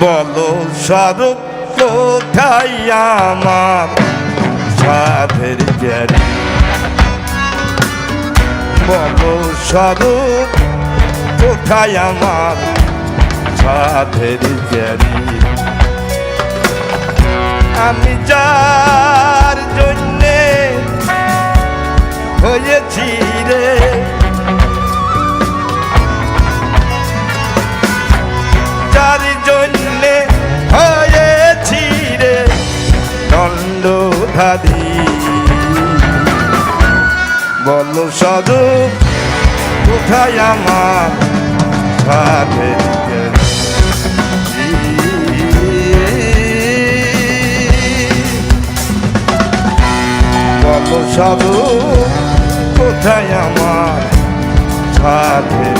বলো, স্বরূপ কোথায় আমার? সাধের জারি বলো, স্বরূপ কোথায় আমার? সাধের জারি আমি যার জন্যে হয়েছি রে। যার জন্যে দণ্ডধারী বলো স্বরূপ কোথায় আমার সাধের বলো স্বরূপ কোথায় আমার সাধের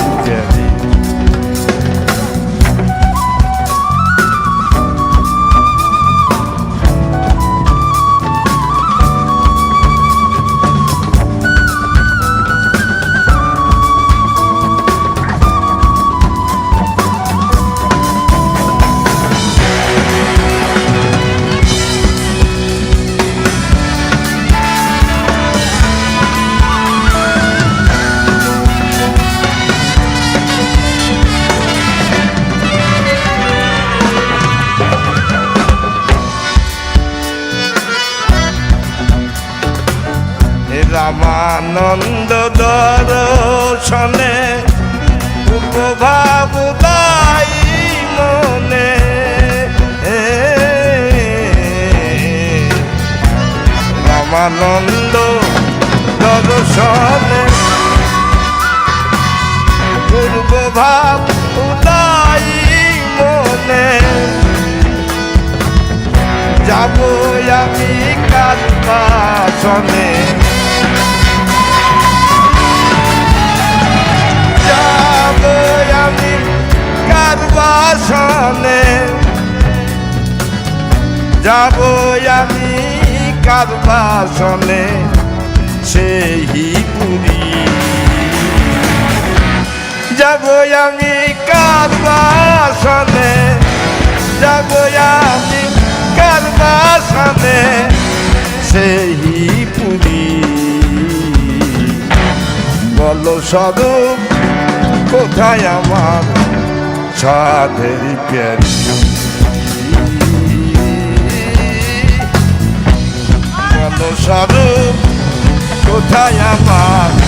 রামানন্দ দর্শনে উপভাব দাই মনে। রামানন্দ দর্শনে পূর্বভাব উদাই মনে। যাব আমি কাজ বাসনে বাসনে। যাব আমি কার বাসনে, সেই পুরী যাব আমি কার বাসনে, যাব আমি কার বাসনে, সেই পুরী বলো স্বরূপ কোথায় আমার সাধের প্যারি বলো স্বরূপ কোথায় আমার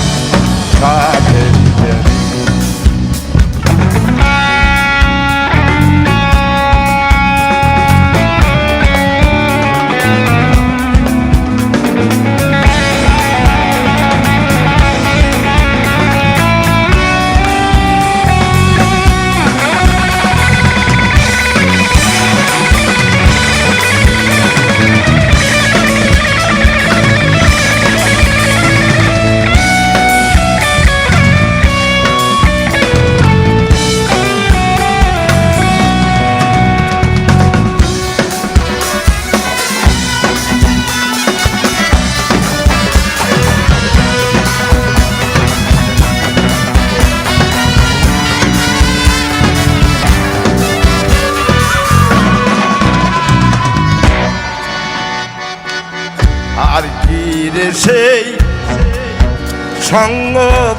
সঙ্গ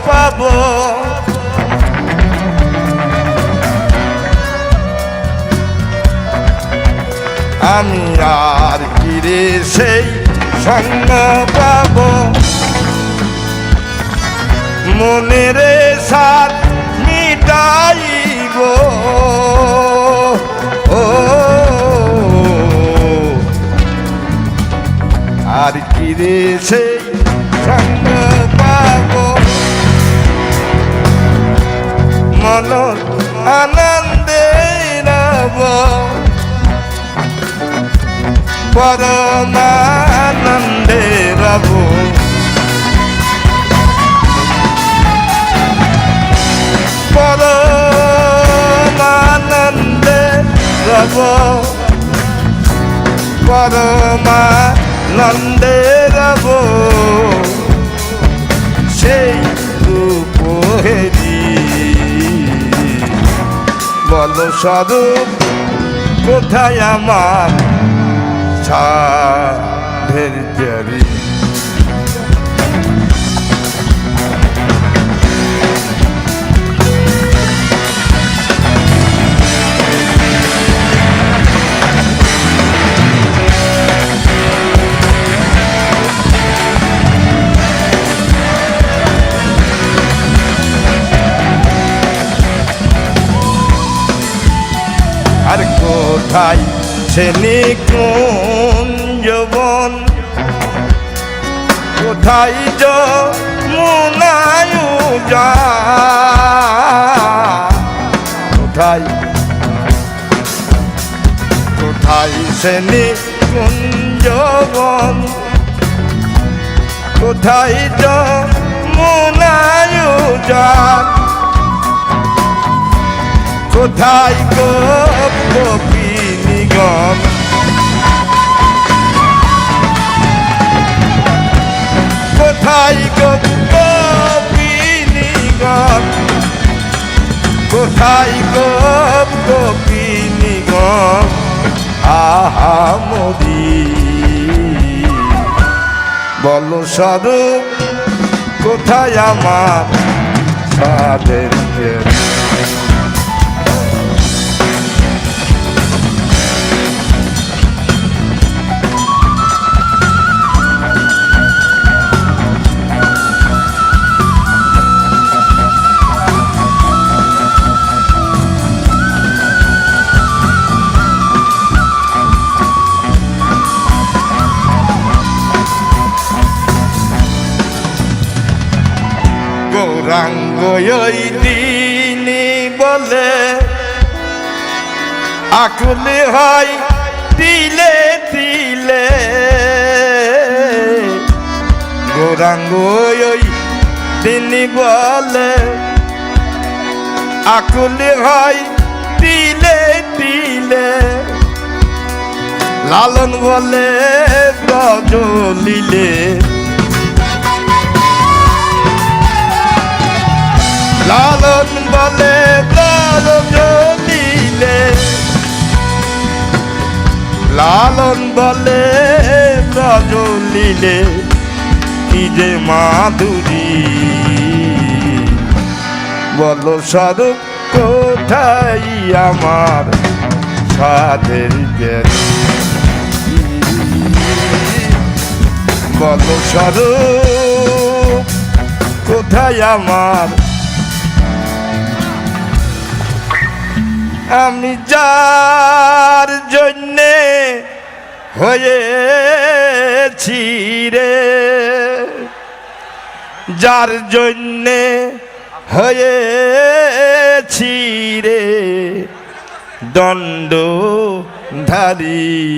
পাব। আমি আর কি রে সেই সঙ্গ পাব। মনের সাথ মিটাইব। ও, আর কি রে সেই মন আনন্দে রব পরমানন্দে রব। পরমানন্দে রব। পরমানন্দে রব। বল স্বরূপ কোথায় আমার সাধের জারি কোথায় সে নিকুঞ্জবন কোথায় যমুনায়ু যা কোথায়? কোথায় সে নিকুঞ্জবন কোথায় যমুনায়ু যা কোথায় গোপী নিগম কোথায় গোপী নিগম কোথায় গোপী নিগম আহা মোদি। বল স্বরূপ, কোথায় আমার সাদের গৌরাঙ্গ ওই দিনী বলে, আকুলে হয় তিলে তিলে। গৌরাঙ্গ ওই দিনী বলে, আকুলে হয় তিলে তিলে। লালন বলে লালন লালন বলে ব্রজলিলে কি যে মাধুরী। বল স্বরূপ, কোথায় আমার সাধের বল স্বরূপ, কোথায় আমার? আমি যার জন্যে হয়েছি রে। যার জন্যে হয়েছি রে। দণ্ড ধারী